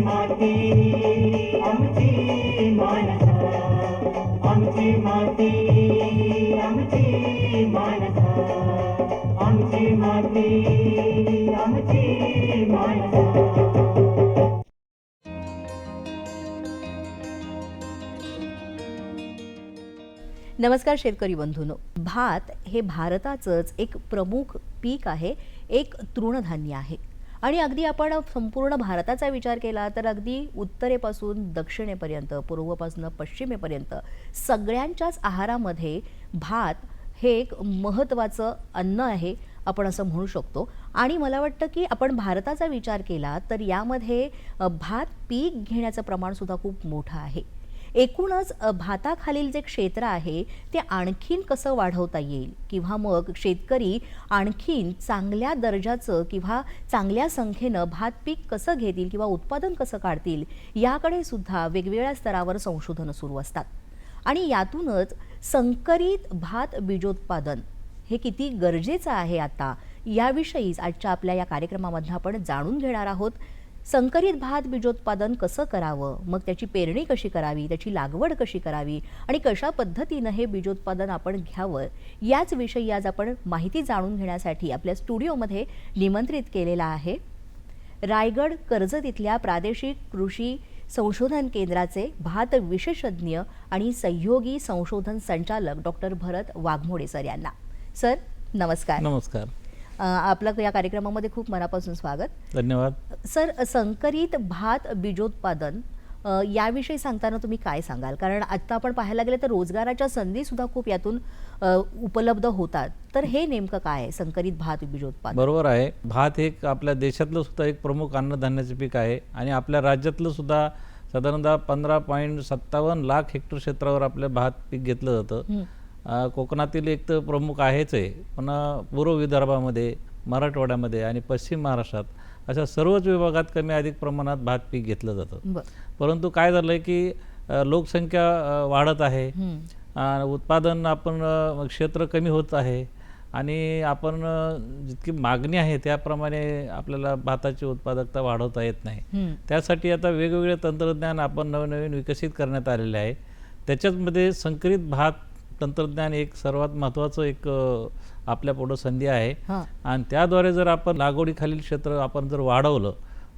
माती आमची मानसा आमची माती आमची मानसा आमची माती आमची मानसा. नमस्कार शेतकरी बंधूनो भात हे भारताचंच एक प्रमुख पीक आहे एक तृणधान्य आहे. आणि अगदी आपण संपूर्ण भारताचा विचार केला तर अगदी उत्तरेपासून दक्षिणेपर्यंत पूर्वपासून पश्चिमेपर्यंत सगळ्यांच्याच आहारामध्ये भात हे एक महत्त्वाचं अन्न आहे आपण असं म्हणू शकतो. आणि मला वाटतं की आपण भारताचा विचार केला तर यामध्ये भात पीक घेण्याचं प्रमाणसुद्धा खूप मोठं आहे. एकूणच भाताखालील जे क्षेत्र आहे ते आणखीन कसं वाढवता येईल? किंवा मग शेतकरी आणखीन चांगल्या दर्जाचं किंवा चांगल्या संख्येनं भात पीक कसं घेतील किंवा उत्पादन कसं काढतील याकडे सुद्धा वेगवेगळ्या स्तरावर संशोधनं सुरू असतात. आणि यातूनच संकरित भात बीजोत्पादन हे किती गरजेचं आहे आता याविषयीच आजच्या आपल्या या कार्यक्रमामधनं आपण जाणून घेणार आहोत. संकरित भात बीजोत्पादन कसं करावं? मग त्याची पेरणी कशी करावी? त्याची लागवड कशी करावी? आणि कशा पद्धतीनं हे बीजोत्पादन आपण घ्यावं? याच विषयी आज आपण माहिती जाणून घेण्यासाठी आपल्या स्टुडिओमध्ये निमंत्रित केलेला आहे रायगड कर्जत इथल्या प्रादेशिक कृषी संशोधन केंद्राचे भात विशेषज्ञ आणि सहयोगी संशोधन संचालक डॉक्टर भरत वाघमोडे सर यांना. सर नमस्कार. नमस्कार. आपलं या कार्यक्रमामध्ये खूप मनापासून स्वागत. धन्यवाद. सर संकरित भात बीजोत्पादन याविषयी सांगताना तुम्ही काय सांगाल? कारण आता आपण पाहायला गेलं तर रोजगाराच्या संधी सुद्धा खूप यातून उपलब्ध होतात. तर हे नेमकं काय आहे संकरित भात बीजोत्पादन? बरोबर आहे. भात हे एक आपल्या देशातलं सुद्धा एक प्रमुख अन्नधान्याचं पीक आहे आणि आपल्या राज्यातलं सुद्धा साधारणतः पंधरा पॉईंट सत्तावन्न लाख हेक्टर क्षेत्रावर आपलं भात पीक घेतलं जातं. कोकणातील एक तर प्रमुख आहेच आहे. पण पूर्व विदर्भामध्ये मराठवाड्यामध्ये आणि पश्चिम महाराष्ट्रात अशा सर्वच विभागात कमी अधिक प्रमाणात भात पीक घेतलं जातं. परंतु काय झालं आहे की लोकसंख्या वाढत आहे. उत्पादन आपण क्षेत्र कमी होत आहे. आणि आपण जितकी मागणी आहे त्याप्रमाणे आपल्याला भाताची उत्पादकता वाढवता येत नाही. त्यासाठी आता वेगवेगळे तंत्रज्ञान आपण नवनवीन विकसित करण्यात आलेले आहे. त्याच्यामध्ये संकरित भात तंत्रज्ञान एक सर्वात महत्त्वाचं एक आपल्या पुढं संधी आहे. आणि त्याद्वारे जर आपण लागवडीखालील क्षेत्र आपण जर वाढवलं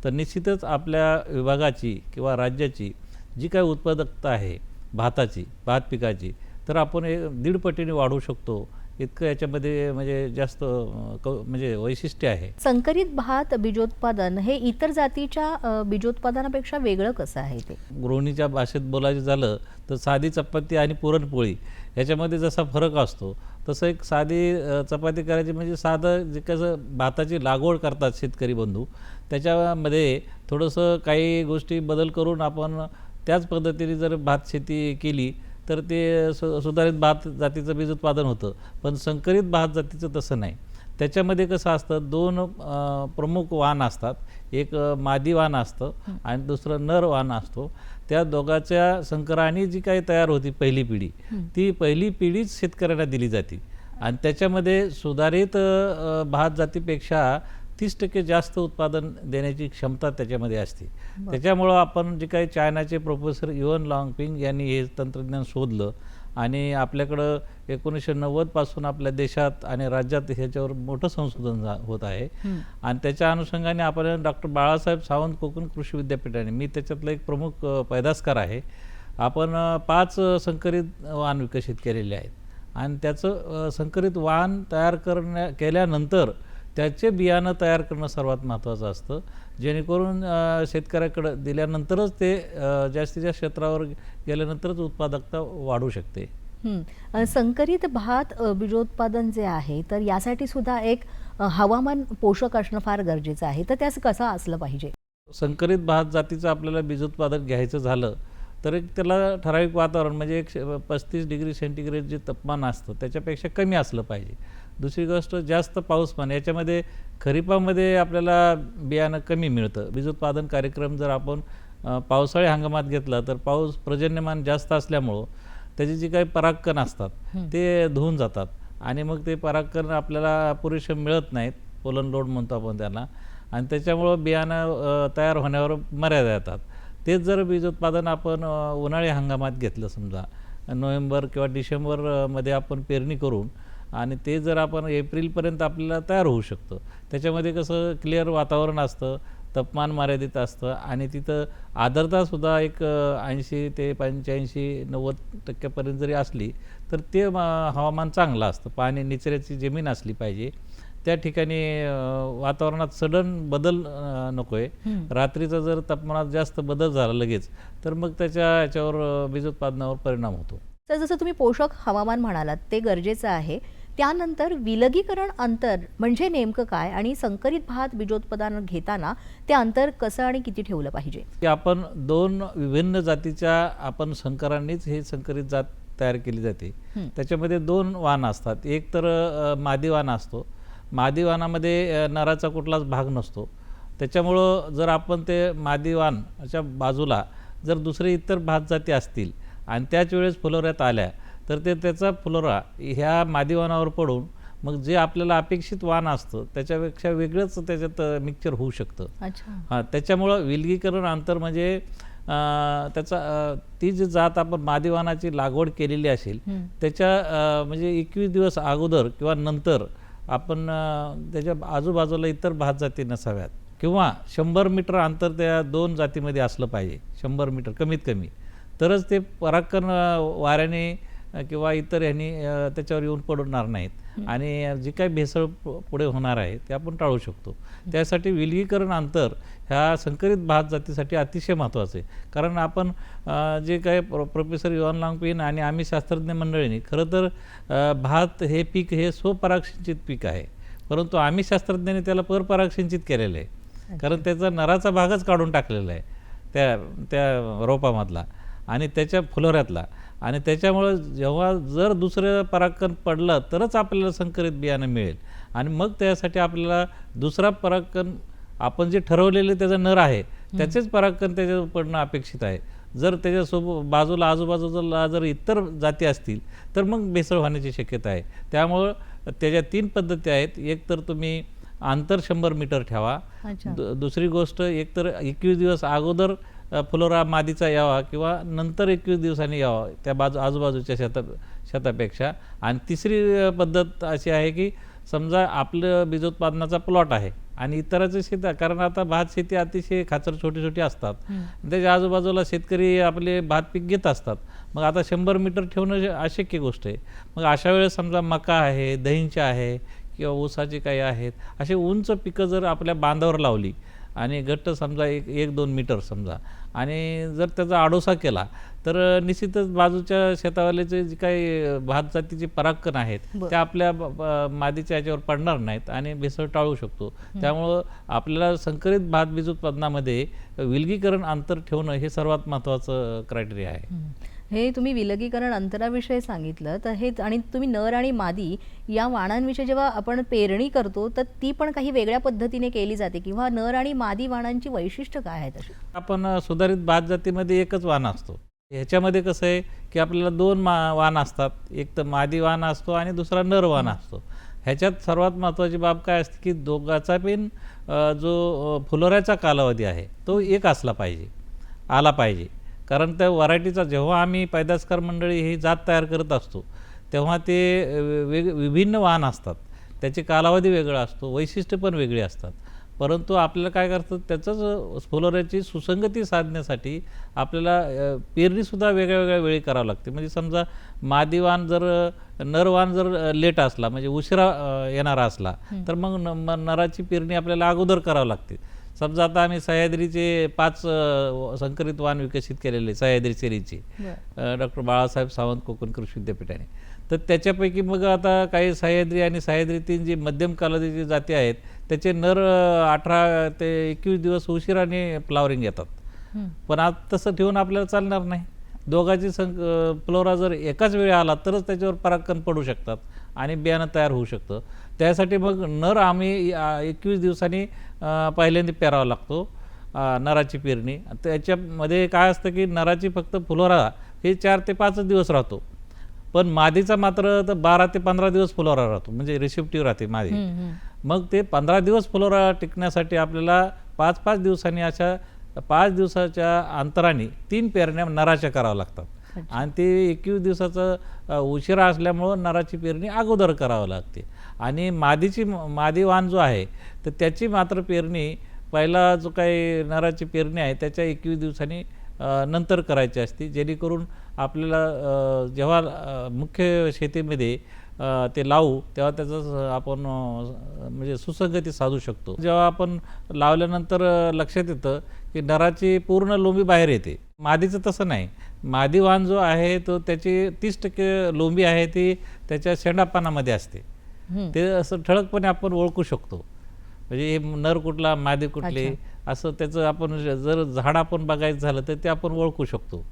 तर निश्चितच आपल्या विभागाची किंवा राज्याची जी काही उत्पादकता आहे भाताची भात पिकाची तर आपण दीड पटीने वाढवू शकतो इतकं याच्यामध्ये म्हणजे जास्त म्हणजे वैशिष्ट्य आहे. संकरित भात बीजोत्पादन हे इतर जातीच्या बीजोत्पादनापेक्षा वेगळं कसं आहे ते? गृहिणीच्या भाषेत बोलायचं झालं तर साधी चपाती आणि पुरणपोळी याच्यामध्ये जसा फरक असतो तसं एक साधी चपाती करायची म्हणजे साधं जे कसं भाताची लागवड करतात शेतकरी बंधू त्याच्यामध्ये थोडंसं काही गोष्टी बदल करून आपण त्याच पद्धतीने जर भात शेती केली तर ते सु सुधारित भात जातीचं बीज उत्पादन होतं. पण संकरित भात जातीचं तसं नाही. त्याच्यामध्ये कसं असतं दोन प्रमुख वाण असतात. एक मादी वाण असतं आणि दुसरं नर वाण असतो. त्या दोघाच्या संकराने जी काही तयार होती पहिली पिढी ती पहिली पिढीच शेतकऱ्यांना दिली जाते. आणि त्याच्यामध्ये सुधारित भात जातीपेक्षा तीस टक्के जास्त उत्पादन देण्याची क्षमता त्याच्यामध्ये असते. त्याच्यामुळं आपण जे काही चायनाचे प्रोफेसर युवन लाँगपिंग यांनी हे तंत्रज्ञान शोधलं आणि आपल्याकडं एकोणीसशे नव्वदपासून आपल्या देशात आणि राज्यात ह्याच्यावर मोठं संशोधन होत आहे. आणि त्याच्या अनुषंगाने आपण डॉक्टर बाळासाहेब सावंत कोकण कृषी विद्यापीठाने मी त्याच्यातलं एक प्रमुख पैदासकार आहे. आपण पाच संकरित वाहन विकसित केलेले आहेत. आणि त्याचं संकरित वाहन तयार करण्या केल्यानंतर त्याचे बियाणं तयार करणं सर्वात महत्त्वाचं असतं. जेणेकरून शेतकऱ्याकडं दिल्यानंतरच ते जास्तीत जास्त क्षेत्रावर गेल्यानंतरच उत्पादकता वाढू शकते. संकरित भात बीजोत्पादन जे आहे तर यासाठी सुद्धा एक हवामान पोषक असणं फार गरजेचं आहे. तर त्याचं कसं असलं पाहिजे? संकरित भात जातीचं आपल्याला बीजोत्पादन घ्यायचं झालं तर एक त्याला ठराविक वातावरण म्हणजे एक पस्तीस डिग्री सेंटीग्रेड जे तापमान असतं त्याच्यापेक्षा कमी असलं पाहिजे. दुसरी गोष्ट जास्त पाऊसमान याच्यामध्ये खरीपामध्ये आपल्याला बियाणं कमी मिळतं. बीजोत्पादन कार्यक्रम जर आपण पावसाळी हंगामात घेतला तर पाऊस पर्जन्यमान जास्त असल्यामुळं त्याचे जे काही परागकण असतात ते धुवून जातात. आणि मग ते परागकण आपल्याला पुरेसे मिळत नाहीत. पोलन लोड म्हणतो आपण त्याला आणि त्याच्यामुळं बियाणं तयार होण्यावर मर्यादा येतात. तेच जर बीजोत्पादन आपण अ, उन्हाळी हंगामात घेतलं समजा नोव्हेंबर किंवा डिसेंबर अ, मध्ये आपण पेरणी करून आणि ते जर आपण एप्रिलपर्यंत आपल्याला तयार होऊ शकतं. त्याच्यामध्ये कसं क्लिअर वातावरण असतं तापमान मर्यादित असतं आणि तिथं आर्द्रतासुद्धा एक ऐंशी ते पंच्याऐंशी नव्वद टक्क्यापर्यंत जरी असली तर ते हवामान चांगलं असतं. पाणी निचऱ्याची जमीन असली पाहिजे. त्या ठिकाणी वातावरणात सडन बदल नको आहे रात्रीचा जर तापमानात जास्त बदल झाला लगेच तर मग त्याच्या याच्यावर बीजोत्पादनावर परिणाम होतो. तर जसं तुम्ही पोषक हवामान म्हणालात ते गरजेचं आहे. त्यानंतर विलगीकरण अंतर म्हणजे नेमकं काय आणि संकरित भात बीजोत्पादन घेताना ते अंतर कसं आणि किती ठेवलं पाहिजे? की आपण दोन विभिन्न जातीच्या आपण संकरांनीच हे संकरित जात तयार केली जाते. त्याच्यामध्ये दोन वाण असतात. एक तर मादी वाण असतो. मादी वाणामध्ये अ, नराचा कुठलाच भाग नसतो. त्याच्यामुळं जर आपण ते मादी वाणाच्या बाजूला जर दुसरे इतर भात जाती असतील आणि त्याच वेळेस फुलोऱ्यात आल्या तर ते त्याचा फुलोरा ह्या मादी वाणावर पडून मग जे आपल्याला अपेक्षित वाण असतं त्याच्यापेक्षा वेगळंच त्याच्यात मिक्सचर होऊ शकतं. अच्छा. हां त्याच्यामुळं विलगीकरण अंतर म्हणजे त्याचा ती जी जात आपण मादिवानाची लागवड केलेली असेल त्याच्या म्हणजे एकवीस दिवस अगोदर किंवा नंतर आपण त्याच्या आजूबाजूला इतर भात जाती नसाव्यात. किंवा शंभर मीटर अंतर त्या दोन जातीमध्ये असलं पाहिजे शंभर मीटर कमीत कमी. तरच ते पराक्रम अं, वाऱ्याने किंवा इतर ह्यांनी त्याच्यावर येऊन पडणार नाहीत. आणि जी काही भेसळ पुढे होणार आहे ते आपण टाळू शकतो. त्यासाठी विलगीकरण अंतर ह्या संकरित भात जातीसाठी अतिशय महत्त्वाचं आहे. कारण आपण जे काही प्रो प्रोफेसर युवान लांगपिन आणि आम्ही शास्त्रज्ञ मंडळींनी खरं तर भात हे पीक हे स्वपरागसिंचित पीक आहे. परंतु आम्ही शास्त्रज्ञांनी त्याला परपरागसिंचित केलेलं आहे. कारण त्याचा नराचा भागच काढून टाकलेला आहे त्या त्या रोपामधला. आणि त्याच्या फुलोऱ्यातला. आणि त्याच्यामुळं जेव्हा जर दुसरं परागकण पडलं तरच आपल्याला संकरित बियाणं मिळेल. आणि मग त्यासाठी आपल्याला दुसरा परागकण आपण जे ठरवलेले त्याचा नर आहे त्याचेच परागकण त्याच्यावर पडणं अपेक्षित आहे. जर त्याच्यासोबत बाजूला आजूबाजूला जर इतर जाती असतील तर मग भेसळ होण्याची शक्यता आहे. त्यामुळं त्याच्या तीन पद्धती आहेत. एक तर तुम्ही अंतर शंभर मीटर ठेवा. दुसरी गोष्ट एकतर एकवीस दिवस अगोदर फुलोरा मादीचा यावा किंवा नंतर एकवीस दिवसांनी यावा त्या बाजू आजूबाजूच्या शेता शेतापेक्षा. आणि तिसरी पद्धत अशी आहे की समजा आपलं बीजोत्पादनाचा प्लॉट आहे आणि इतराचं शेत. कारण आता भात शेती अतिशय खाचर छोटी छोटी असतात. त्याच्या आजूबाजूला शेतकरी आपले भात पीक घेत असतात. मग आता शंभर मीटर ठेवणं अशक्य गोष्ट आहे. मग अशा वेळेस समजा मका आहे दहींच्या आहे किंवा ऊसाची काही आहेत असे उंच पिकं जर आपल्या बांधावर लावली आणि घट्ट समजा एक एक दोन मीटर समजा आणि जर त्याचा आडोसा केला तर निश्चितच बाजूच्या शेतावाल्याचे जे काही भात जातीचे परागकण आहेत. ते आपल्या मादीच्या याच्यावर पडणार नाहीत आणि भेसळ टाळू शकतो. त्यामुळं आपल्याला संकरित भात बीज उत्पादनामध्ये विलगीकरण अंतर ठेवणं हे सर्वात महत्त्वाचं क्रायटेरिया आहे. हं. तुम्ही विलगीकरण अंतराविषयी सांगितलं तर हे आणि तुम्ही नर आणि मादी या वाणांविषयी जेव्हा आपण पेरणी करतो तर ती पण काही वेगळ्या पद्धतीने केली जाते किंवा नर आणि मादी वाणांची वैशिष्ट्य काय आहेत आपण सुधारित भात जातीमध्ये एकच वाण असतो. ह्याच्यामध्ये कसं आहे की आपल्याला दोन मा वाण असतात. एक तर मादी वाण असतो आणि दुसरा नर वाण असतो. ह्याच्यात सर्वात महत्त्वाची बाब काय असते की दोघाचा पण जो फुलोऱ्याचा कालावधी आहे तो एक असला पाहिजे आला पाहिजे. कारण त्या व्हरायटीचा जेव्हा आम्ही पैदासकार मंडळी ही जात तयार करत असतो तेव्हा ते वेग विभिन्न वाहन असतात. त्याचे कालावधी वेगळा असतो वैशिष्ट्य पण वेगळी असतात. परंतु आपल्याला काय करतं त्याचंच फुलोऱ्याची सुसंगती साधण्यासाठी आपल्याला पेरणीसुद्धा वेगळ्या वेगळ्या वेळी करावं लागते. म्हणजे समजा मादीवान जर नरवान जर लेट असला म्हणजे उशिरा येणारा असला तर मग नराची पेरणी आपल्याला अगोदर करावं लागते. समजा आता आम्ही सह्याद्रीचे पाच संकरित वाण विकसित केलेले सह्याद्री सिरीजचे डॉक्टर बाळासाहेब सावंत कोकण कृषी विद्यापीठाने. तर त्याच्यापैकी मग आता काही सह्याद्री आणि सह्याद्री तीन जी मध्यम कालावधीची जाती आहेत त्याचे नर अठरा ते एकवीस दिवस उशिराने फ्लावरिंग येतात. पण आज तसं ठेवून आपल्याला चालणार नाही. दोघांची संक फ्लोरा जर एकाच वेळी आला तरच त्याच्यावर परागकण पडू शकतात आणि बियाणं तयार होऊ शकतं. त्यासाठी मग नर आम्ही एकवीस दिवसांनी पहिल्यांदा पेरावा लागतो. नराची पेरणी. त्याच्यामध्ये काय असतं की नराची फक्त फुलोरा हे चार ते पाचच दिवस राहतो. पण मादीचा मात्र तर बारा ते पंधरा दिवस फुलोरा राहतो. म्हणजे रिसिप्टिव्ह राहते मादी. मग ते पंधरा दिवस फुलोरा टिकण्यासाठी आपल्याला पाच पाच दिवसांनी अशा पाच दिवसाच्या अंतराने तीन पेरण्या नराच्या कराव्या लागतात. आणि ते एकवीस दिवसाचं उशिरा असल्यामुळं नराची पेरणी अगोदर करावं लागते. आणि मादीची मादी वाण जो आहे तर त्याची मात्र पेरणी पहिला जो काही नराची पेरणी आहे त्याच्या एकवीस दिवसांनी नंतर करायची असते. जेणेकरून आपल्याला जेव्हा मुख्य शेतीमध्ये ते लावू तेव्हा त्याचं आपण म्हणजे सुसंगती साधू शकतो. जेव्हा आपण लावल्यानंतर लक्षात येतं की नराची पूर्ण लोंबी बाहेर येते. मादीचं तसं नाही. मादी वाण जो आहे तो त्याची तीस टक्के लोंबी आहे ती त्याच्या शेंडापानामध्ये असते. ते असं ठळकपणे आपण ओळखू शकतो. म्हणजे हे नर कुठला मादी कुठले असं त्याचं आपण जर झाड आपण बघायचं झालं तर ते आपण ओळखू शकतो.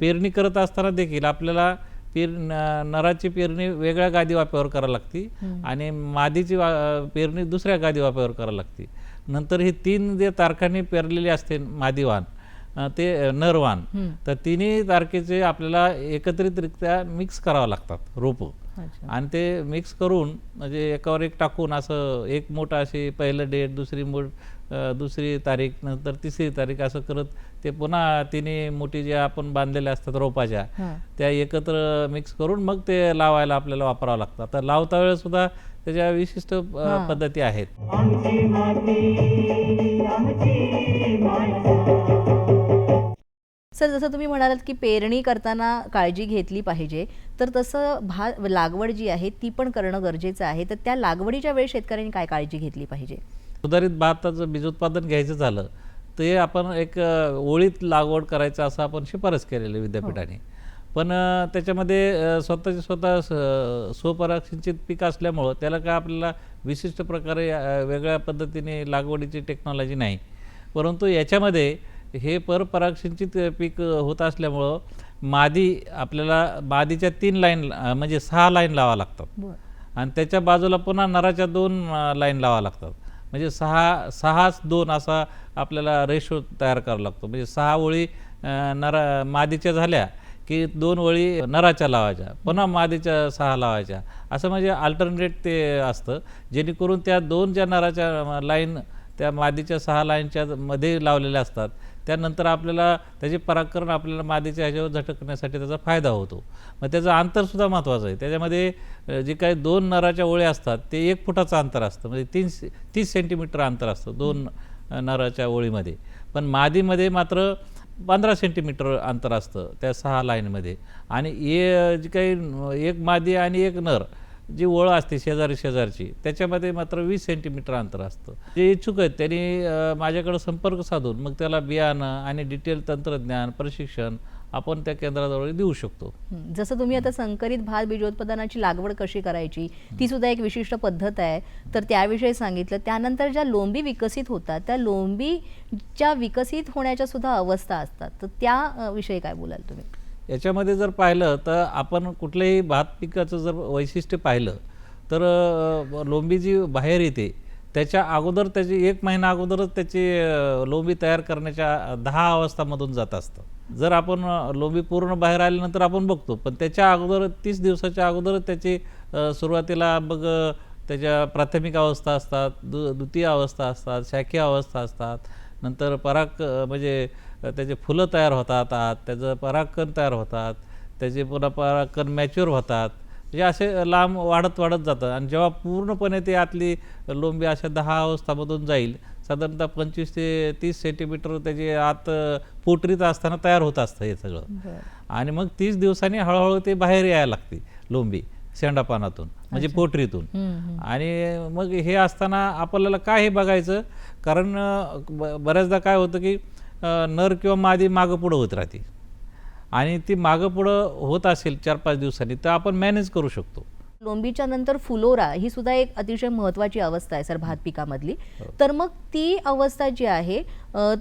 पेरणी करत असताना देखील आपल्याला पेर नराची पेरणी वेगळ्या गादी वाप्यावर करावी लागते आणि मादीची वा- पेरणी दुसऱ्या गादी वाप्यावर करावी लागते. नंतर हे तीन जे तारखांनी पेरलेले असते मादीवान ते नरवान तर तिन्ही तारखेचे आपल्याला एकत्रितरित्या मिक्स करावं लागतात रोपं. आणि ते मिक्स करून म्हणजे एकावर एक टाकून असं एक मोठं अशी पहिलं डेट दुसरी मोठ दुसरी तारीख नंतर तिसरी तारीख असं करत ते पुन्हा तिन्ही मोठी ज्या आपण बांधलेल्या असतात रोपाच्या. त्या एकत्र मिक्स करून मग ते लावायला आपल्याला वापरावं लागतं. तर लावता वेळेस सुद्धा त्याच्या विशिष्ट पद्धती आहेत. आमची माती आमची माणसं. सर जसं तुम्ही म्हणालात की पेरणी करताना काळजी घेतली पाहिजे तर तसं भात लागवड जी आहे ती पण करणं गरजेचं आहे. तर त्या लागवडीच्या वेळी शेतकऱ्यांनी काय काळजी घेतली पाहिजे? सुधारित भाताचं बीजोत्पादन घ्यायचं झालं ते आपण एक ओळीत लागवड करायचं असं आपण शिफारस केलेली विद्यापीठाने. पण अ, त्याच्यामध्ये स्वतःचे स्वतः स- स्वपरागसिंचित पीक असल्यामुळं त्याला काय आपल्याला विशिष्ट प्रकारे वेगळ्या पद्धतीने लागवडीची टेक्नॉलॉजी नाही. परंतु याच्यामध्ये हे परपरागसिंचित पीक होत असल्यामुळं मादी आपल्याला मादीच्या तीन लाईन म्हणजे सहा लाईन लावा लागतात. आणि त्याच्या बाजूला पुन्हा नराच्या दोन लाईन लावा लागतात. म्हणजे सहा सहाच दोन असा आपल्याला रेशो तयार करावा लागतो. म्हणजे सहा ओळी नरा मादीच्या झाल्या की दोन ओळी नराच्या लावायच्या. पुन्हा मादीच्या सहा लावायच्या. असं म्हणजे अल्टरनेट ते असतं. जेणेकरून त्या दोन ज्या नराच्या लाईन त्या मादीच्या सहा लाईनच्या मध्ये लावलेल्या असतात त्यानंतर आपल्याला त्याचे परागकरण आपल्याला मादीच्या ह्याच्यावर झटकण्यासाठी त्याचा फायदा होतो. मग त्याचं अंतरसुद्धा महत्त्वाचं आहे. त्याच्यामध्ये जे काही दोन नराच्या ओळ्या असतात ते एक फुटाचं अंतर असतं. म्हणजे तीन तीस सेंटीमीटर अंतर असतं दोन नराच्या ओळीमध्ये. पण मादीमध्ये मात्र पंधरा सेंटीमीटर अंतर असतं त्या सहा लाईनमध्ये. आणि ए जी काही एक मादी आणि एक नर जी ओळ असते शेजारी शेजारची त्याच्यामध्ये मात्र वीस सेंटीमीटर अंतर असतं. जे इच्छुक आहेत त्यांनी माझ्याकडं संपर्क साधून मग त्याला बियाणं आणि डिटेल तंत्रज्ञान प्रशिक्षण आपण त्या केंद्राजवळ देऊ शकतो. जसं तुम्ही आता संकरित भात बीजोत्पादनाची लागवड कशी करायची ती सुद्धा एक विशिष्ट पद्धत आहे. तर त्याविषयी सांगितलं त्यानंतर ज्या लोंबी विकसित होतात त्या लोंबीच्या विकसित होण्याच्या सुद्धा अवस्था असतात. तर त्या अ, विषयी काय बोलाल तुम्ही? याच्यामध्ये जर पाहिलं तर आपण कुठल्याही भात पिकाचं जर वैशिष्ट्य पाहिलं तर लोंबी जी बाहेर येते त्याच्या अगोदर त्याची एक महिना अगोदरच त्याची लोंबी तयार करण्याच्या दहा अवस्थामधून जात असतं. जर आपण लोंबी पूर्ण बाहेर आल्यानंतर आपण बघतो पण त्याच्या अगोदर तीस दिवसाच्या अगोदर त्याची सुरुवातीला मग त्याच्या प्राथमिक अवस्था असतात दु द्वितीय अवस्था असतात शाखीय अवस्था असतात नंतर पराग म्हणजे त्याचे फुलं तयार होतात आत त्याचं परागकण तयार होतात त्याचे पुन्हा परागकण मॅच्युअर होतात. म्हणजे असे लांब वाढत वाढत जातं. आणि जेव्हा पूर्णपणे ते आतली लोंबी अशा दहा अवस्थामधून जाईल साधारणतः पंचवीस ते तीस सेंटीमीटर त्याचे आत पोटरीत असताना तयार होत असतं हे सगळं. आणि मग तीस दिवसांनी हळूहळू ते बाहेर यायला लागते लोंबी शेंडापानातून म्हणजे पोटरीतून. आणि मग हे असताना आपल्याला काय हे बघायचं? कारण बऱ्याचदा काय होतं की नर किंवा मादी मागं पुढं होत राहते. आणि ती मागं पुढं होत असेल चार पाच दिवसांनी तर आपण मॅनेज करू शकतो. लोंबीच्या नंतर फुलोरा ही सुद्धा एक अतिशय महत्वाची अवस्था आहे सर भात पिकामधली. तर मग ती अवस्था जी आहे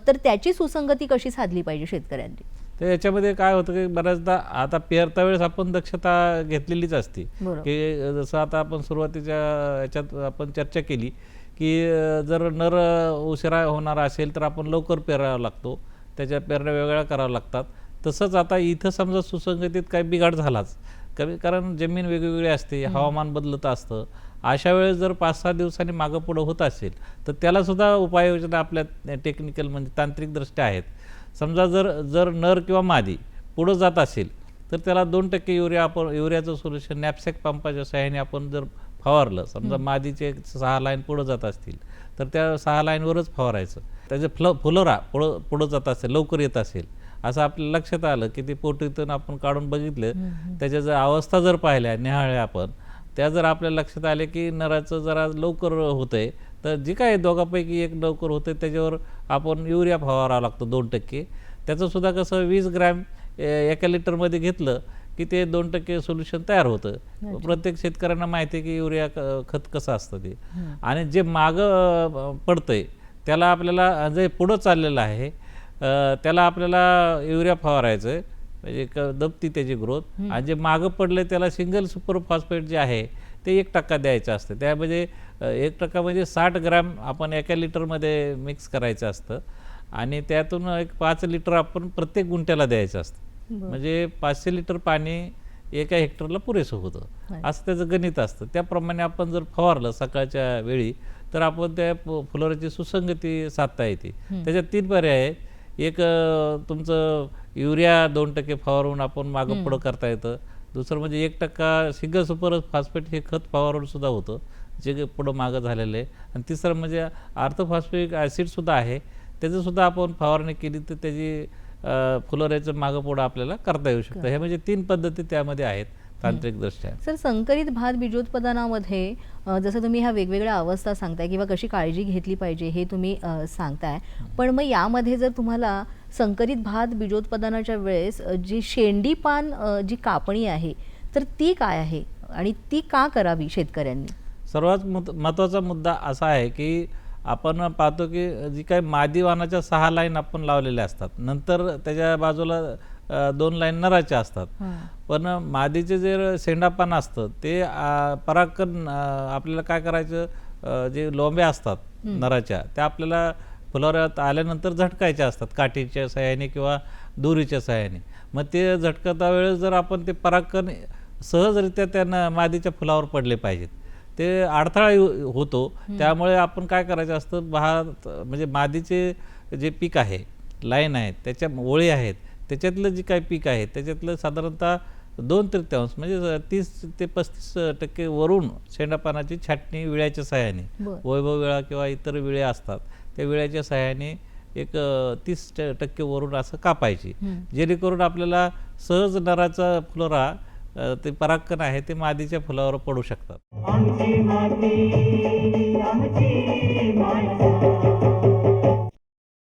तर त्याची सुसंगती कशी साधली पाहिजे शेतकऱ्यांनी? तर याच्यामध्ये काय होतं की बऱ्याचदा आता पेरता वेळेस आपण दक्षता घेतलेलीच असते. की जसं आता आपण सुरुवातीच्या याच्यात आपण चर्चा केली की जर नर उशिरा होणार असेल तर आपण लवकर पेरावा लागतो. त्याच्या पेरण्या वेगळ्या कराव्या लागतात. तसंच आता इथं समजा सुसंगतीत काही बिघाड झालाच. कमी कारण जमीन वेगवेगळी असते हवामान बदलत असतं. अशा वेळेस जर पाच सहा दिवसांनी मागं पुढं होत असेल तर त्यालासुद्धा उपाययोजना आपल्या टेक्निकल म्हणजे तांत्रिकदृष्ट्या आहेत. समजा जर जर नर किंवा मादी पुढं जात असेल तर त्याला दोन टक्के युरिया आपण युरियाचं सोल्युशन नॅपसॅक पंपाच्या सहाय्याने आपण जर फवारलं. समजा मादीचे सहा लाईन पुढं जात असतील तर त्या सहा लाईनवरच फवारायचं. त्याचे फ्ल फुलोरा पुढं पुढं जात असेल लवकर येत असेल असं आपल्या लक्षात आलं की ते पोटरीतून आपण काढून बघितलं. त्याच्या जर अवस्था जर पाहिल्या निहाळल्या आपण त्या जर आपल्या लक्षात आले की नराचं जरा लवकर होतंय तर जे काय दोघांपैकी एक लवकर होतं त्याच्यावर आपण युरिया फवारावा लागतो दोन टक्के. त्याचं सुद्धा कसं वीस ग्रॅम एका लिटरमध्ये घेतलं की ते दोन टक्के सोल्युशन तयार होतं. प्रत्येक शेतकऱ्यांना माहिती आहे की युरिया खत कसं असतं ते. आणि जे मागं पडतंय त्याला आपल्याला जे पुढं चाललेलं आहे त्याला आपल्याला युरिया फवारायचं आहे म्हणजे दबती त्याची ग्रोथ. आणि जे मागं पडलं त्याला सिंगल सुपर फॉस्फेट जे आहे ते एक टक्का द्यायचं असतं. त्यामध्ये अ, एक टक्का म्हणजे साठ ग्रॅम आपण एका लिटरमध्ये मिक्स करायचं असतं. आणि त्यातून एक पाच लिटर आपण प्रत्येक गुंठ्याला द्यायचं असतं. म्हणजे पाचशे लिटर पाणी एका हेक्टरला पुरेसं होतं. असं त्याचं गणित असतं. त्याप्रमाणे आपण जर फवारलं सकाळच्या वेळी तर आपण त्या फ- फुलोऱ्याची सुसंगती साधता येते. त्याच्यात तीन पर्याय आहेत. एक तुमचं युरिया दोन टक्के फवारून आपण मागं पुढं करता येतं. दुसरं म्हणजे एक टक्का सिंगल सुपर फॉस्फेट हे खत फवारून सुद्धा होतं जे पुढं मागं झालेलं आहे. आणि तिसरं म्हणजे आर्थोफॉस्फेटिक ॲसिडसुद्धा आहे. त्याचं सुद्धा आपण फवारणी केली तर त्याची फुलोऱ्याचं मागं पुढं आपल्याला करता येऊ शकतं. हे म्हणजे तीन पद्धती त्यामध्ये आहेत तांत्रिकदृष्ट्या सर संकरित भात बीजोत्पादनामध्ये जसं तुम्ही ह्या वेगवेगळ्या अवस्था सांगताय किंवा कशी काळजी घेतली पाहिजे हे तुम्ही सांगताय. पण मग यामध्ये जर तुम्हाला संकरित भात बीजोत्पादनाच्या वेळेस जी शेंडी पान जी कापणी आहे तर ती काय आहे? आणि ती का करावी शेतकऱ्यांनी? सर्वात महत्त्वाचा मुद्दा असा आहे की आपण पाहतो की जी काही मादी वाहनाच्या सहा लाईन आपण लावलेल्या असतात. नंतर त्याच्या बाजूला दोन लाईन नराच्या असतात. पण मादीचे जे शेंडापान असतं ते अ, आपल्याला काय करायचं जे लोंब्या असतात नराच्या त्या आपल्याला फुलाऱ्यात आल्यानंतर झटकायच्या असतात काठीच्या सहाय्याने किंवा दोरीच्या सहाय्याने. मग ते झटकता वेळेस जर आपण ते परागकण सहजरित्या त्यांना मादीच्या फुलावर पडले पाहिजेत. ते अडथळा होतो. त्यामुळे आपण काय करायचं असतं भात म्हणजे मादीचे जे पीक आहे लाईन आहेत त्याच्या ओळी आहेत त्याच्यातलं जे काही पीक आहे त्याच्यातलं साधारणतः दोन तृतीयांश म्हणजे तीस ते पस्तीस टक्के वरून शेंडापानाची छाटणी विळ्याच्या सहाय्याने. वैभव विळा किंवा इतर विळे असतात त्या विळ्याच्या सहाय्याने एक तीस टक्के वरून असं कापायची. जेणेकरून आपल्याला सहज नराचा फुलोरा ते परागकण आहे ते मादीच्या फुलावर पडू शकतात. आमची माती आमची माणसं.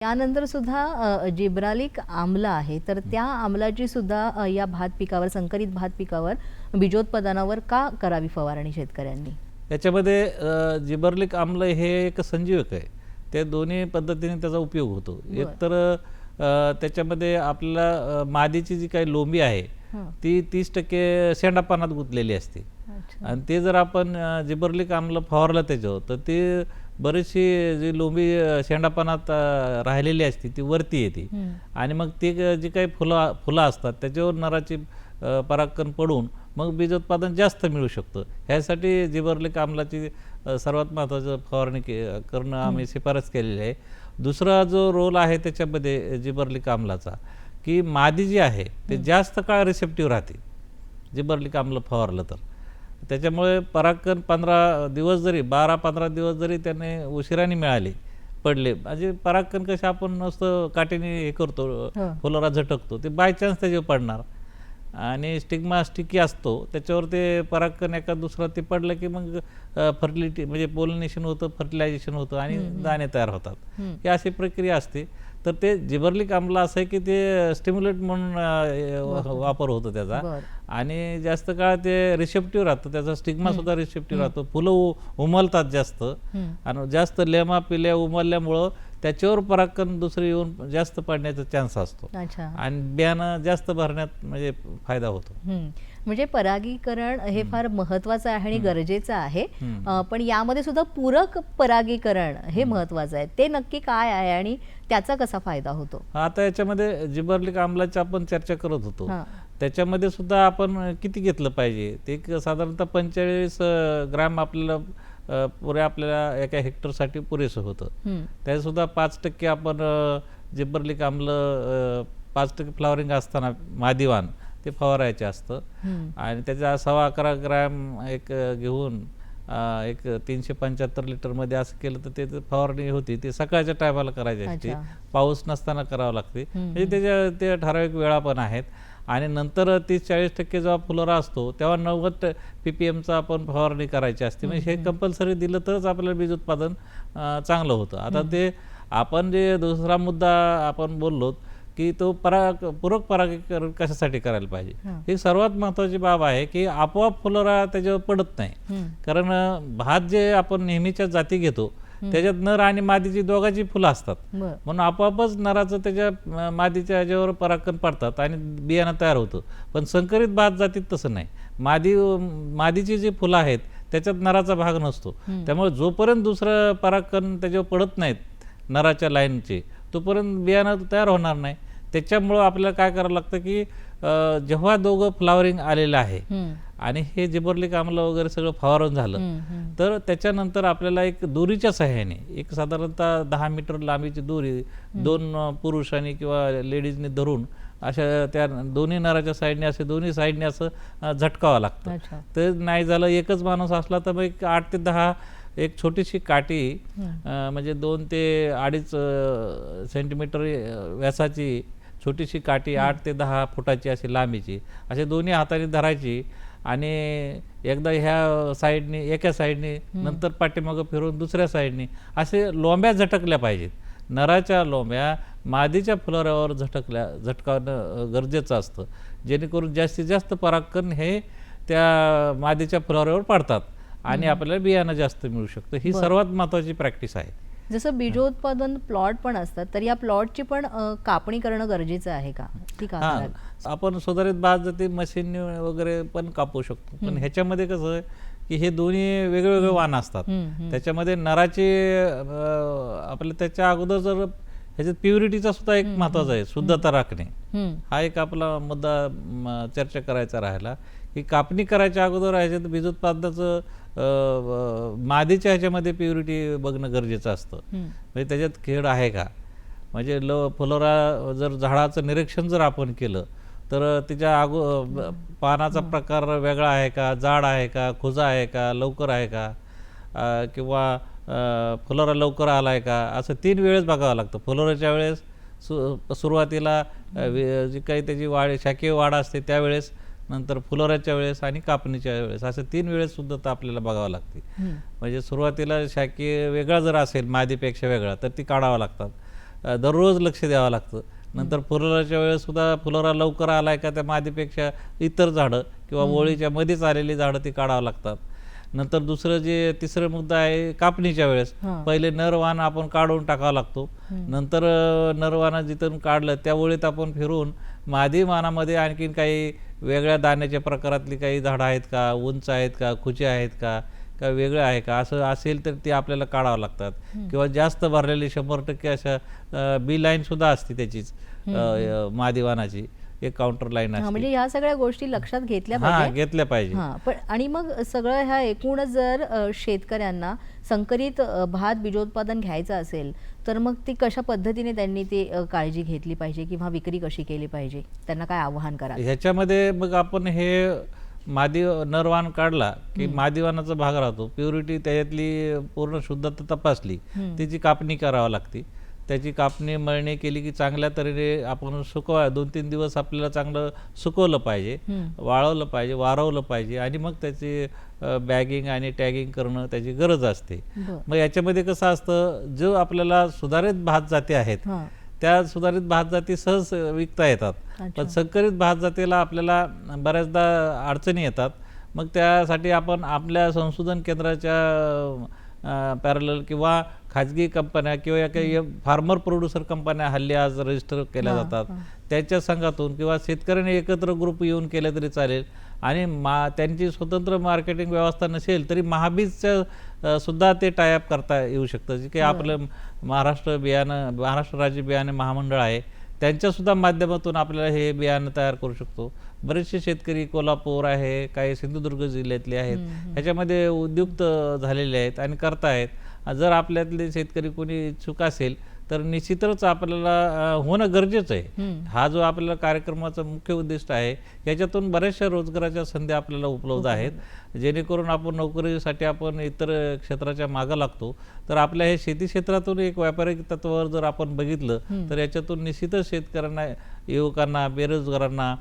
त्यानंतर सुद्धा जिब्रालिक आम्ल आहे तर त्या आम्लाची सुद्धा या भात पिकावर संकरित भात पिकावर बीजोत्पादनावर का करावी फवारणी शेतकऱ्यांनी? याच्यामध्ये जिबर्लिक आम्ल हे एक संजीवक आहे. ते दोन्ही पद्धतीने त्याचा उपयोग होतो. एक तर अ, त्याच्यामध्ये आपल्याला मादीची जी काही लोंबी आहे. ती तीस टक्के शेंडापानात गुंतलेली असते. आणि ते जर आपण जिबर्लिक आम्ल फवारलं त्याच्यावर तर ते बरीचशी जी लोंबी शेंडापानात राहिलेली असते ती वरती येते. आणि मग ते जी काही फुलं फुलं असतात त्याच्यावर नराची परागकण पडून मग बीजोत्पादन जास्त मिळू शकतं. ह्यासाठी जिबर्लिक आम्लाची सर्वात महत्त्वाचं फवारणी के करणं आम्ही शिफारस केलेली आहे. दुसरा जो रोल आहे त्याच्यामध्ये जिबर्लिक आम्लाचा की मादी जी आहे ते जास्त काळ रिसेप्टिव्ह राहते जिबर्लिक आम्ल फवारलं तर. त्याच्यामुळे परागकण पंधरा दिवस जरी बारा पंधरा दिवस जरी त्याने उशिराने मिळाले पडले. म्हणजे परागकण कसे आपण नुसतं काठीने हे करतो हं. फुलोरा झटकतो ते बाय चान्स त्याच्यावर पडणार. आणि स्टिग्मा स्टिकी असतो त्याच्यावर ते परागकण एका दुसरा ते पडलं की मग फर्टिलिटी म्हणजे पोलिनेशन होतं फर्टिलायझेशन होतं आणि दाणे तयार होतात. ही अशी प्रक्रिया असते. तर ते जिबर्लिक आम्ल असं आहे की ते स्टिम्युलेट म्हणून वापर होतो त्याचा. आणि जास्त काळ ते रिसेप्टिव्ह राहतं. त्याचा स्टिग्मा सुद्धा रिसेप्टिव्ह राहतो. फुलं उमलतात जास्त. आणि जास्त लेमा पिल्या उमलल्यामुळं त्याच्यावर परागकण दुसरे येऊन जास्त पडण्याचा चान्स असतो. अच्छा. आणि बियाणं जास्त भरण्यात म्हणजे फायदा होतो. म्हणजे परागीकरण हे फार महत्वाचं आहे आणि गरजेचं आहे. पण यामध्ये सुद्धा पूरक परागीकरण हे महत्वाचं आहे. ते नक्की काय आहे आणि त्याचा कसा फायदा होतो? आता याच्यामध्ये जिबर्लिक आम्लाची आपण चर्चा करत होतो. त्याच्यामध्ये सुद्धा आपण किती घेतलं पाहिजे? ते साधारणतः पंचेचाळीस ग्रॅम आपल्याला पुरे आपल्याला एका हेक्टरसाठी पुरेसं होतं. हम्म. त्यासुद्धा पाच टक्के आपण जिबर्लिक आम्ल पाच टक्के फ्लॉवरिंग असताना मादिवान ते फवारायचे असतं. आणि त्याचा सव्वा अकरा ग्रॅम एक घेऊन एक तीनशे पंच्याहत्तर लिटरमध्ये असं केलं तर ते फवारणी होती. ती सकाळच्या टायमाला करायची असते. पाऊस नसताना करावं लागते. म्हणजे त्याच्या ते ठराविक वेळा पण आहेत. आणि नंतर तीस चाळीस टक्के जेव्हा फुलोरा असतो तेव्हा नव्वद पी पी एमचा आपण फवारणी करायची असते. म्हणजे हे कंपल्सरी दिलं तरच आपल्याला बीज उत्पादन चांगलं होतं. आता ते आपण जे दुसरा मुद्दा आपण बोललो की तो पराग पूरक परागीकरण कशासाठी करायला पाहिजे? ही. सर्वात महत्त्वाची बाब आहे की आपोआप फुलोरा त्याच्यावर पडत नाही. कारण भात जे आपण नेहमीच्या जाती घेतो त्याच्यात नर आणि मादीची दोघांची फुलं असतात. म्हणून आपोआपच नराचं त्याच्या मादीच्या ह्याच्यावर परागकण पडतात आणि बियाणं तयार होतं. पण संकरित भात जातीत तसं नाही. मादी मादीची जी फुलं आहेत त्याच्यात नराचा भाग नसतो. त्यामुळे जोपर्यंत दुसरं परागकण त्याच्यावर पडत नाहीत नराच्या लाईनचे तोपर्यंत बियाणं तयार होणार नाही. त्याच्यामुळं आपल्याला काय करावं लागतं की जेव्हा दोघं फ्लावरिंग आलेलं आहे. आणि हे जिबर्लिक आम्ल वगैरे सगळं फवारून झालं. तर त्याच्यानंतर आपल्याला एक दोरीच्या सहाय्याने एक साधारणतः दहा मीटर लांबीची दोरी दोन पुरुषांनी किंवा लेडीजने धरून अशा त्या दोन्ही नराच्या साईडने असे दोन्ही साईडने असं झटकावं लागतं तर नाही झालं एकच माणूस असला तर मग एक आठ ते दहा एक छोटीशी काठी म्हणजे दोन ते अडीच सेंटीमीटर व्यासाची छोटीशी काठी आठ ते दहा फुटाची अशी लांबीची असे दोन्ही हाताने धरायची आणि एकदा ह्या साईडने एका साईडने नंतर पाठीमागं फिरून दुसऱ्या साईडने असे लोंब्या झटकल्या पाहिजेत. नराच्या लोंब्या मादीच्या फुलोऱ्यावर झटकल्या झटकावणं गरजेचं असतं. जेणेकरून जास्तीत जास्त परागकण हे त्या मादीच्या फुलोऱ्यावर पडतात आणि आपल्याला बियाणं जास्त मिळू शकतं. ही सर्वात महत्त्वाची प्रॅक्टिस आहे. जसं बीजोत्पादन प्लॉट पण असतात तर या प्लॉटची पण कापणी करणं गरजेचं आहे का? ती का हा करावी? आपण सुधारित भात जाती मशीन वगैरे पण कापू शकतो. पण ह्याच्यामध्ये कसं आहे की हे दोन्ही वेगवेगळे वाण असतात. त्याच्यामध्ये नराचे आपल्या त्याच्या अगोदर जर ह्याच्यात प्युरिटीचा सुद्धा एक महत्त्वाचा आहे शुद्धता राखणे. हा एक आपला मुद्दा चर्चा करायचा राहिला की कापणी करायच्या अगोदर ह्याच्यात बीजोत्पादनाचं मादीच्या ह्याच्यामध्ये प्युरिटी बघणं गरजेचं असतं. म्हणजे त्याच्यात खेळ आहे का? म्हणजे ल फुलोरा जर झाडाचं निरीक्षण जर आपण केलं तर तिच्या अगो पानाचा प्रकार वेगळा आहे का? जाड आहे का? खुजा आहे का? लवकर आहे का? किंवा फुलोरा लवकर आला आहे का? असं तीन वेळेस बघावं लागतं. फुलोराच्या वेळेस सु सुरुवातीला जी काही त्याची वाढ शाकीय वाढ असते त्यावेळेस नंतर फुलोऱ्याच्या वेळेस आणि कापणीच्या वेळेस असं तीन वेळेस सुद्धा तर आपल्याला बघावं लागते. म्हणजे सुरुवातीला शाकीय वेगळा जर असेल मादीपेक्षा वेगळा तर ती काढावं लागतात. दररोज लक्ष द्यावं लागतं. नंतर फुलोराच्या वेळेस सुद्धा फुलोरा लवकर आलाय का त्या मादीपेक्षा इतर झाडं किंवा ओळीच्या मध्येच आलेली झाडं ती काढावं लागतात. नंतर दुसरं जे तिसरं मुद्दा आहे कापणीच्या वेळेस. पहिले नरवान आपण काढून टाकावा लागतो. नंतर नरवाना जिथून काढलं त्या ओळीत आपण फिरून मादी मानामध्ये आणखीन काही वेगळ्या दाण्याच्या प्रकारातली काही झाडं आहेत का? उंच आहेत का? खुचे आहेत का? का वेगळं आहे का? असं असेल तर ते आपल्याला काढावं लागतात. किंवा जास्त भरलेली शंभर टक्के अशा बी लाईन सुद्धा असते त्याचीच मादिवानाची एक काउंटर लाईन असते. म्हणजे ह्या सगळ्या गोष्टी लक्षात घेतल्या हा पाहिजे. घेतल्या पाहिजे. हा पण आणि मग सगळं ह्या एकूणच जर शेतकऱ्यांना संकरित भात बीजोत्पादन घ्यायचं असेल तर मग ती कशा पद्धतीने त्यांनी ती काळजी घेतली पाहिजे किंवा विक्री कशी केली पाहिजे? त्यांना काय आव्हान करा ह्याच्यामध्ये मग आपण हे मादी नरवान काढला की मादीवानाचा भाग राहतो. प्युरिटी त्याच्यातली पूर्ण शुद्धता तपासली. तिची कापणी करावी लागते. त्याची कापणी मळणी केली की चांगल्या तऱ्हेने आपण सुकवा. दोन तीन दिवस आपल्याला चांगलं सुकवलं पाहिजे वाळवलं पाहिजे वारवलं पाहिजे आणि मग त्याची बॅगिंग आणि टॅगिंग करणं त्याची गरज असते. मग याच्यामध्ये कसं असतं जो आपल्याला सुधारित भात जाती आहेत. त्या सुधारित भात जाती सहज विकता येतात. पण संकरित भात जातीला आपल्याला बऱ्याचदा अडचणी येतात. मग त्यासाठी आपण आपल्या संशोधन केंद्राच्या पॅरल किंवा खाजगी कंपन्या किंवा या काही फार्मर प्रोड्युसर कंपन्या हल्ली आज रजिस्टर केल्या जातात. त्यांच्या संघातून किंवा शेतकऱ्यांनी एकत्र ग्रुप येऊन केले तरी चालेल. आणि मा त्यांची स्वतंत्र मार्केटिंग व्यवस्था नसेल तरी महाबीजच्या सुद्धा ते टायअप करता येऊ शकतं. जे काही आपलं महाराष्ट्र बियाणं महाराष्ट्र राज्य बियाणे महामंडळ आहे. त्यांच्यासुद्धा माध्यमातून आपल्याला हे बियाणं तयार करू शकतो. बरेचसे शेतकरी कोल्हापूर आहे काही सिंधुदुर्ग जिल्ह्यातले आहेत. ह्याच्यामध्ये उद्युक्त झालेले आहेत आणि करतायत. जर आपल्यातले शेतकरी कोणी इच्छुक असेल तर निश्चितच आपल्याला होणं गरजेचं आहे. हा जो आपल्याला कार्यक्रमाचा मुख्य उद्दिष्ट आहे याच्यातून बऱ्याचशा रोजगाराच्या संधी आपल्याला उपलब्ध आहेत. जेणेकरून आपण नोकरीसाठी आपण इतर क्षेत्राच्या मागं लागतो. तर आपल्या हे शेती क्षेत्रातून एक व्यापारिक तत्वावर जर आपण बघितलं तर याच्यातून निश्चितच शेतकऱ्यांना युवकांना बेरोजगारांना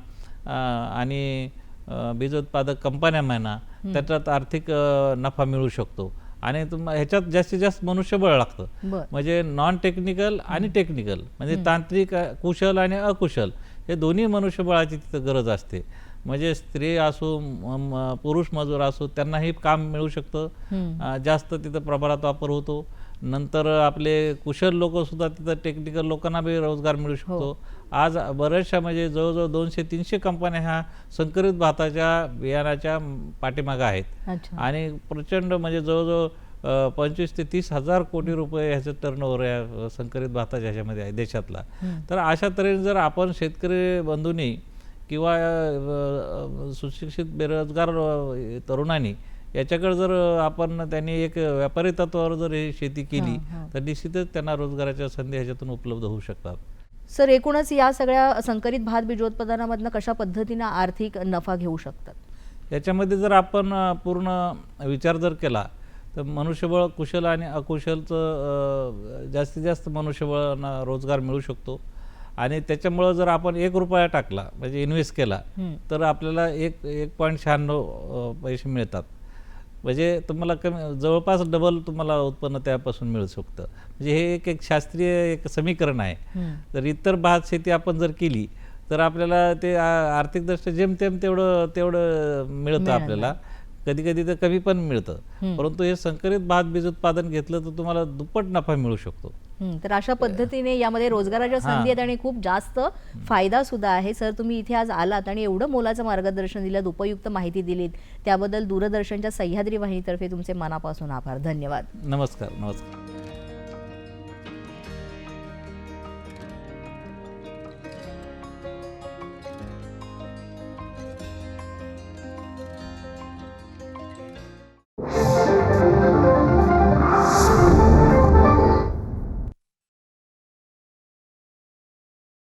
आणि अ, बीज उत्पादक कंपन्या म्हणा त्याच्यात आर्थिक नफा मिळू शकतो. आणि तुम ह्याच्यात जास्तीत जास्त मनुष्यबळ लागतं. म्हणजे नॉन टेक्निकल आणि टेक्निकल म्हणजे तांत्रिक कुशल आणि अकुशल. हे दोन्ही मनुष्यबळाची तिथं गरज असते. म्हणजे स्त्री असो पुरुष मजूर असो त्यांनाही काम मिळू शकतं. जास्त तिथं प्रमाणात वापर होतो. नंतर आपले कुशल लोक सुद्धा तिथं टेक्निकल लोकांना बी रोजगार मिळू शकतो. आज बऱ्याचशा म्हणजे जवळजवळ दोनशे तीनशे कंपन्या ह्या संकरित भाताच्या बियाणाच्या पाठीमागं आहेत. आणि प्रचंड म्हणजे जवळजवळ पंचवीस ते तीस हजार कोटी रुपये ह्याचं टर्नओव्हर या संकरित भाताच्या ह्याच्यामध्ये आहे देशातला. तर अशा तऱ्हेने जर आपण शेतकरी बंधूंनी किंवा सुशिक्षित बेरोजगार तरुणांनी याच्याकडे जर आपण त्यांनी एक व्यापारी तत्वावर जर ही शेती केली तर निश्चितच त्यांना रोजगाराच्या संधी ह्याच्यातून उपलब्ध होऊ शकतात. सर एकूणच या सगळ्या संकरित भात बीजोत्पादनामधनं कशा पद्धतीनं आर्थिक नफा घेऊ शकतात? याच्यामध्ये जर आपण पूर्ण विचार जर केला तर मनुष्यबळ कुशल आणि अकुशलचं जास्तीत जास्त मनुष्यबळांना रोजगार मिळू शकतो. आणि त्याच्यामुळं जर आपण एक रुपया टाकला म्हणजे इन्व्हेस्ट केला तर आपल्याला एक एक पॉईंट शहाण्णव पैसे मिळतात. म्हणजे तुम्हाला कमी जवळपास डबल तुम्हाला उत्पन्न त्यापासून मिळू शकतं. म्हणजे हे एक एक शास्त्रीय एक समीकरण आहे. तर इतर भात शेती आपण जर केली तर आपल्याला ते आर्थिकदृष्ट्या जेमतेम तेवढं तेवढं मिळतं आपल्याला. कधी कधी तर कमी पण मिळतं. परंतु हे संकरित भात बीज उत्पादन घेतलं तर तुम्हाला दुप्पट नफा मिळू शकतो. तर अशा पद्धतीने यामध्ये रोजगाराच्या संधी आहेत आणि खूप जास्त फायदा सुद्धा आहे. सर तुम्ही इथे आज आलात आणि एवढं मोलाचं मार्गदर्शन दिलं उपयुक्त माहिती दिलीत. त्याबद्दल दूरदर्शनच्या सह्याद्री वाहिनीतर्फे तुमचे मनापासून आभार. धन्यवाद. नमस्कार नमस्कार.